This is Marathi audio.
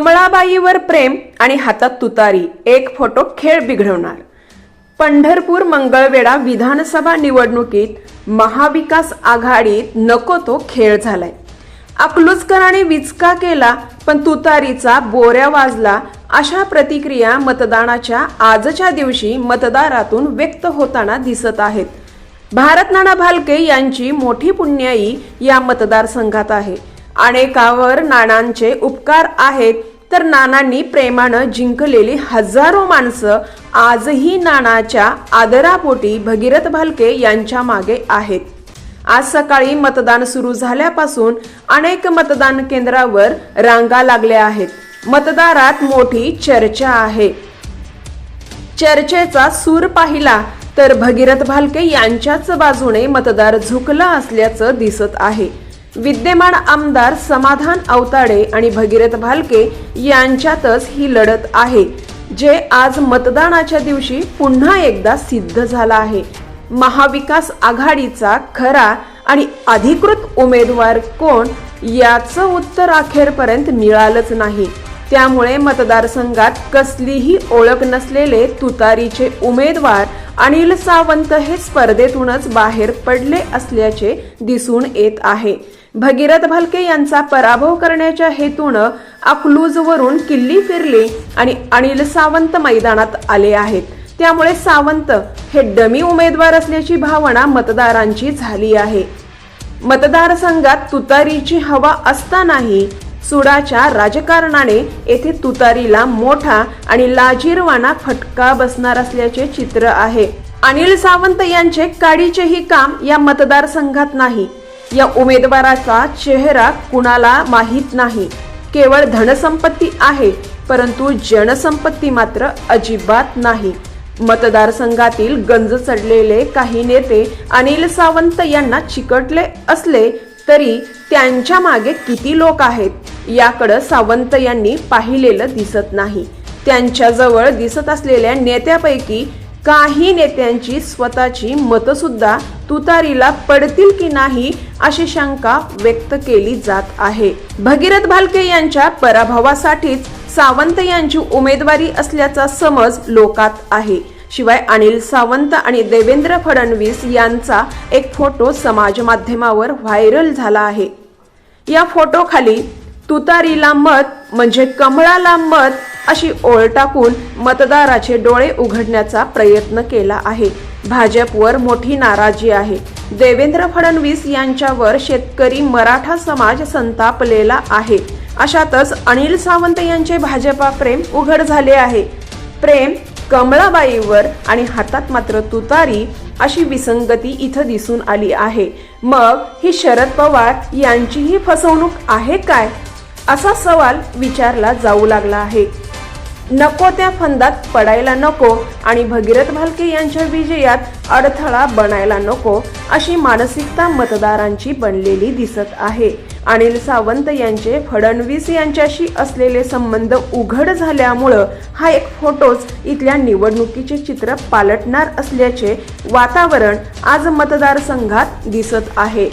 कमळाबाईवर प्रेम आणि हातात तुतारी एक फोटो खेळ बिघडवणार. पंढरपूर मंगळवेढा विधानसभा निवडणुकीत महाविकास आघाडीत नको तो खेळ झालाय. अकलुजकरांनी विचका केला पण तुतारीचा बोऱ्या वाजला अशा प्रतिक्रिया मतदानाच्या आजच्या दिवशी मतदारातून व्यक्त होताना दिसत आहेत. भारत नाना भालके यांची मोठी पुण्याई या मतदारसंघात आहे. अनेकावर नाणांचे उपकार आहेत तर नानांनी प्रेमानं जिंकलेली हजारो माणसं आजही नानाच्या आदरापोटी भगीरथ भालके यांच्या मागे आहेत. आज सकाळी मतदान सुरू झाल्यापासून अनेक मतदान केंद्रावर रांगा लागल्या आहेत. मतदारात मोठी चर्चा आहे. चर्चेचा सूर पाहिला तर भगीरथ भालके यांच्याच बाजूने मतदार झुकला असल्याचं दिसत आहे. विद्यमान आमदार समाधान अवताडे आणि भगीरथ भालके यांच्यातच ही लढत आहे जे आज मतदानाच्या दिवशी पुन्हा एकदा सिद्ध झाला आहे. महाविकास आघाडीचा खरा आणि अधिकृत उमेदवार कोण याचं उत्तर अखेरपर्यंत मिळालंच नाही. त्यामुळे मतदारसंघात कसलीही ओळख नसलेले तुतारीचे उमेदवार अनिल सावंत हे स्पर्धेतूनच बाहेर पडले असल्याचे दिसून येत आहे. भगीरथ भालके यांचा पराभव करण्याच्या हेतूनं अकलूजवरून किल्ली फिरली आणि अनिल सावंत मैदानात आले आहेत. त्यामुळे सावंत हे डमी उमेदवार असल्याची भावना मतदारांची झाली आहे. मतदारसंघात तुतारीची हवा असतानाही सुडाच्या राजकारणाने येथे तुतारीला मोठा आणि लाजीरवाना फटका बसणार असल्याचे चित्र आहे. अनिल सावंत यांचे काडीचेही काम या मतदारसंघात नाही. या उमेदवाराचा चेहरा कुणाला माहीत नाही. केवळ धनसंपत्ती आहे परंतु जनसंपत्ती मात्र अजिबात नाही. मतदारसंघातील गंज चढलेले काही नेते अनिल सावंत यांना चिकटले असले तरी त्यांच्या मागे किती लोक आहेत याकडं सावंत यांनी पाहिलेलं दिसत नाही. त्यांच्याजवळ दिसत असलेल्या नेत्यापैकी काही नेत्यांची स्वतःची मतंसुद्धा तुतारीला पडतील की नाही अशी शंका व्यक्त केली जात आहे. भगीरथ भालके यांच्या पराभवासाठीच सावंत यांची उमेदवारी असल्याचा समज लोकात आहे. शिवाय अनिल सावंत आणि देवेंद्र फडणवीस यांचा एक फोटो समाज माध्यमावर व्हायरल झाला आहे. या फोटोखाली तुतारीला मत म्हणजे कमळाला मत अशी ओळ टाकून मतदाराचे डोळे उघडण्याचा प्रयत्न केला आहे. भाजपवर मोठी नाराजी आहे. देवेंद्र फडणवीस यांच्यावर शेतकरी मराठा समाज संतापलेला आहे. अशातच अनिल सावंत यांचे भाजपा प्रेम उघड झाले आहे. प्रेम कमळाबाईवर आणि हातात मात्र तुतारी अशी विसंगती इथं दिसून आली आहे. मग ही शरद पवार यांचीही फसवणूक आहे काय? असा सवाल विचारला जाऊ लागला आहे. नको त्या फंदात पडायला नको आणि भगीरथ भालके यांच्या विजयात अडथळा बनायला नको अशी मानसिकता मतदारांची बनलेली दिसत आहे. अनिल सावंत यांचे फडणवीस यांच्याशी असलेले संबंध उघड झाल्यामुळं हा एक फोटोच इथल्या निवडणुकीचे चित्र पालटणार असल्याचे वातावरण आज मतदारसंघात दिसत आहे.